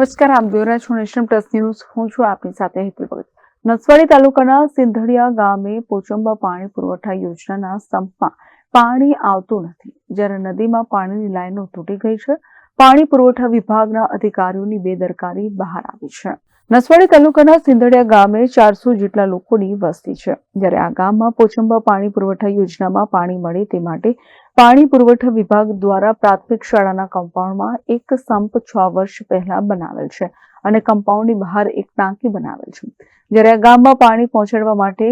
નમસ્કાર, આપ રહ્યા છો નેશન પ્લસ ન્યૂઝ. હું છું આપની સાથે હેતુ ભગત. નસવાડી તાલુકાના સિંધડિયા ગામે પોચંબા પાણી પુરવઠા યોજનાના સંપમાં પાણી આવતું નથી. જ્યારે નદીમાં પાણીની લાઈનો તૂટી ગઈ છે, પાણી પુરવઠા વિભાગના અધિકારીઓની બેદરકારી બહાર આવી છે. નસવાડી તાલુકાના સિંધડિયા ગામે ચારસો જેટલા લોકોની વસ્તી છે. જ્યારે આ ગામમાં પોચંબા પાણી પુરવઠા યોજનામાં પાણી મળે તે માટે પાણી પુરવઠા વિભાગ દ્વારા પ્રાથમિક શાળાના કમ્પાઉન્ડમાં એક સંપ છ વર્ષ પહેલા બનાવેલ છે અને કમ્પાઉન્ડની બહાર એક ટાંકી બનાવેલ છે. જ્યારે આ ગામમાં પાણી પહોંચાડવા માટે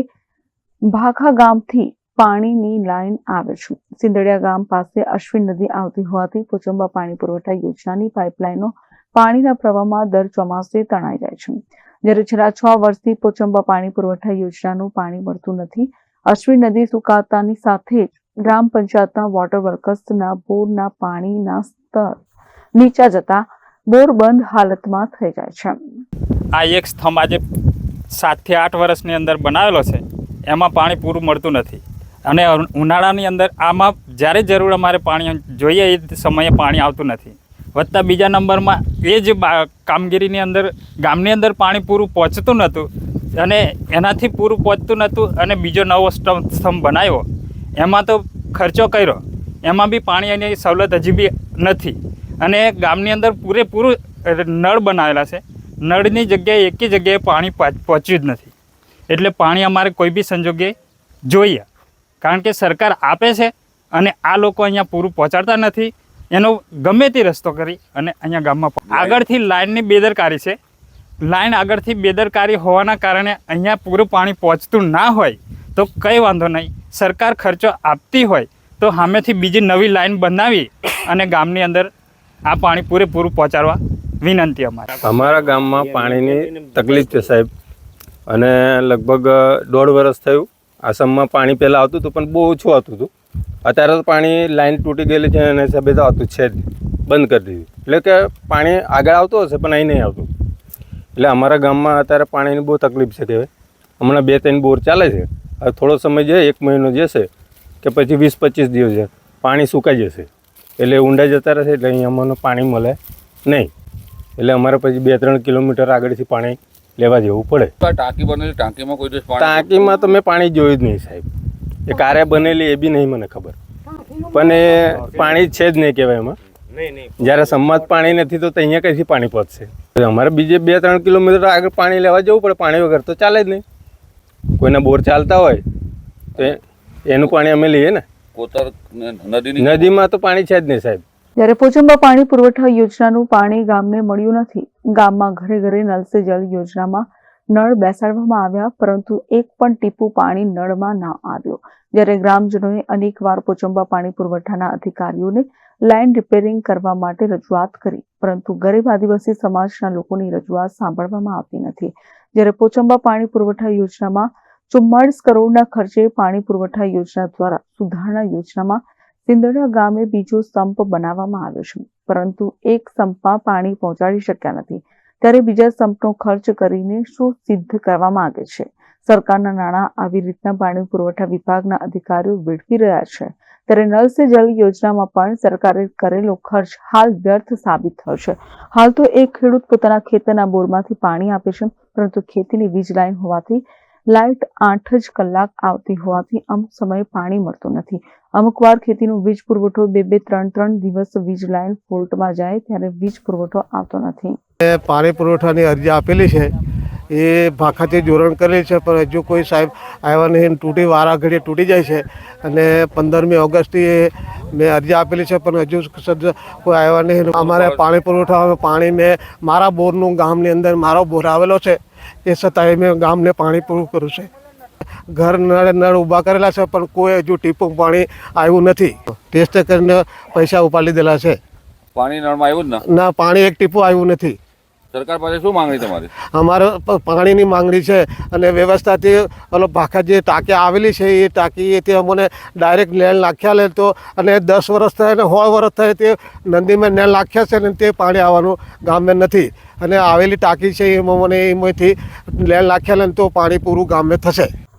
ભાખા ગામથી પાણીની લાઈન આવે છે. સિંદડિયા ગામ પાસે અશ્વિન નદી આવતી હોવાથી પોચંબા પાણી પુરવઠા યોજનાની પાઇપલાઇનો પાણીના પ્રવાહમાં દર ચોમાસે તણાઈ જાય છે. જ્યારે છેલ્લા છ વર્ષથી પોચંબા પાણી પુરવઠા યોજનાનું પાણી મળતું નથી, અશ્વિન નદી સુકાતાની સાથે જ ગ્રામ પંચાયતના વોટર વર્કર્સના બોરના પાણીના સ્તર નીચા જતા બોર બંધ હાલતમાં થઈ જાય છે. આ એક સ્તંભ આજે સાતથી આઠ વર્ષની અંદર બનાવેલો છે. એમાં પાણી પૂરું મળતું નથી. અને ઉનાળાની અંદર આમાં જ્યારે જરૂર અમારે પાણી જોઈએ એ સમયે પાણી આવતું નથી. વત્તા બીજા નંબરમાં એ જ કામગીરીની અંદર, ગામની અંદર પાણી પૂરું પહોંચતું નહોતું અને એનાથી પૂરું પહોંચતું નહોતું અને બીજો નવો સ્તંભ બનાવ્યો. એમાં તો ખર્ચો કર્યો. એમાં બી પાણીની સવલત હજી બી નથી. અને ગામની અંદર પૂરેપૂરું નળ બનાવેલા છે. નળની જગ્યાએ એકી જગ્યાએ પાણી પહોંચ્યું જ નથી. એટલે પાણી અમારે કોઈ બી સંજોગે જોઈએ. કારણ કે સરકાર આપે છે અને આ લોકો અહીંયા પૂરું પહોંચાડતા નથી. એનો ગમે તે રસ્તો કરી અને અહીંયા ગામમાં આગળથી લાઇનની બેદરકારી છે. લાઇન આગળથી બેદરકારી હોવાના કારણે અહીંયા પૂરું પાણી પહોંચતું ના હોય તો કંઈ વાંધો નહીં. સરકાર ખર્ચો આપતી હોય તો સામેથી બીજી નવી લાઇન બનાવી અને ગામની અંદર આ પાણી પૂરેપૂરું પહોંચાડવા વિનંતી અમારે. અમારા ગામમાં પાણીની તકલીફ છે સાહેબ. અને લગભગ દોઢ વર્ષ થયું. આસામમાં પાણી પહેલાં આવતું હતું, પણ બહુ ઓછું આવતું હતું. અત્યારે તો પાણી લાઈન તૂટી ગયેલી છે અને હિસાબે તો આવતું છે જ. બંધ કરી દીધું. એટલે કે પાણી આગળ આવતું હશે, પણ અહીં નહીં આવતું. એટલે અમારા ગામમાં અત્યારે પાણીની બહુ તકલીફ છે કહેવાય. હમણાં બે ત્રણ બોર ચાલે છે. હવે થોડો સમય જાય એક મહિનો જશે કે પછી વીસ પચીસ દિવસ પાણી સુકાઈ જશે. એટલે ઊંડા જતા રહેશે એટલે અહીં અમને પાણી મળે નહીં. એટલે અમારે પછી બે ત્રણ કિલોમીટર આગળથી પાણી લેવા જવું પડે. ટાંકી બનેલી ટાંકીમાં કોઈ ટાંકીમાં તો મેં પાણી જોયું જ નહીં સાહેબ. એ કારે બનેલી એ બી નહીં મને ખબર. પણ એ પાણી છે જ નહીં કહેવાય એમાં. જ્યારે સંમત પાણી નથી તો અહીંયા કઈથી પાણી પહોંચશે? અમારે બીજે બે ત્રણ કિલોમીટર આગળ પાણી લેવા જવું પડે. પાણી વગર તો ચાલે જ નહીં. કોઈના બોર ચાલતા હોય તો એનું પાણી અમે લઈએ ને. કોતર નદીમાં તો પાણી છે જ નહીં સાહેબ. જ્યારે પોચંબા પાણી પુરવઠા યોજનાનું પાણી ગામને મળ્યું નથી ગામમાં ઘરે ઘરે નલ સે જલ યોજનામાં નળ બેસાડવામાં આવ્યા પરંતુ એક પણ ટીપું પાણી નળમાં ના આવ્યો. જ્યારે ગ્રામજનોએ અનેકવાર પોચંબા પાણી પુરવઠાના અધિકારીઓને લાઇન રિપેરિંગ કરવા માટે રજૂઆત કરી પરંતુ ગરીબ આદિવાસી સમાજના લોકોની રજૂઆત સાંભળવામાં આવતી નથી. જ્યારે પોચંબા પાણી પુરવઠા યોજનામાં ચુમ્માળીસ કરોડના ખર્ચે પાણી પુરવઠા યોજના દ્વારા સુધારણા યોજનામાં સિંદડા ગામે બીજો સંપ બનાવવામાં આવ્યો છે. પરંતુ એક સંપમાં પાણી પહોંચાડી શક્યા નથી. ત્યારે બીજા સંપનો ખર્ચ કરીને શું સિદ્ધ કરવા માંગે છે? સરકારના નાણાં આવી રીતના પાણી પુરવઠા વિભાગના અધિકારીઓ વેડફી રહ્યા છે. ત્યારે નલ સે જલ યોજનામાં પણ સરકારે કરેલો ખર્ચ હાલ વ્યર્થ સાબિત થયો છે. હાલ તો એક ખેડૂત પોતાના ખેતરના બોરમાંથી પાણી આપે છે, પરંતુ ખેતીની વીજ લાઈન હોવાથી લાઇટ આઠ જ કલાક આવતી હોવાથી અમુક સમયે પાણી મળતું નથી. અમુક વાર ખેતીનો વીજ પુરવઠો બે બે ત્રણ ત્રણ દિવસ વીજ લાઇન ફોલ્ટમાં જાય, ત્યારે વીજ પુરવઠો આવતો નથી. પાણી પુરવઠાની અરજી આપેલી છે. એ ભાખાથી જોડાણ કરેલી છે પણ હજુ કોઈ સાહેબ આવ્યા નહીં. તૂટી વારા ઘડીએ તૂટી જાય છે. અને પંદરમી ઓગસ્ટથી મેં અરજી આપેલી છે પણ હજુ કોઈ આવ્યા નહીં. અમારે પાણી પુરવઠા પાણી મેં મારા બોરનું ગામની અંદર મારો બોર આવેલો છે. એ છતાંય મેં ગામને પાણી પૂરું કર્યું છે. ઘર નળ નળ ઊભા કરેલા છે પણ કોઈ હજુ ટીપું પાણી આવ્યું નથી. ટેસ્ટ કરીને પૈસા ઉપાડી દીધેલા છે. પાણી નળમાં આવ્યું જ ના પાણી એક ટીપું આવ્યું નથી. સરકાર પાસે શું માંગણી તમારી? અમારે પાણીની માંગણી છે અને વ્યવસ્થાથી ઓલો ભાખા જે ટાંકી આવેલી છે, એ ટાંકી તે અમને ડાયરેક્ટ નેલ નાખ્યા લે તો, અને દસ વર્ષ થાય અને સો વર્ષ થાય તે નદીમાં નેલ નાખ્યા છે ને તે પાણી આવવાનું ગામમાં નથી. અને આવેલી ટાંકી છે, એમાં મને એમાંથી નેલ નાખ્યા લે તો પાણી પૂરું ગામે થશે.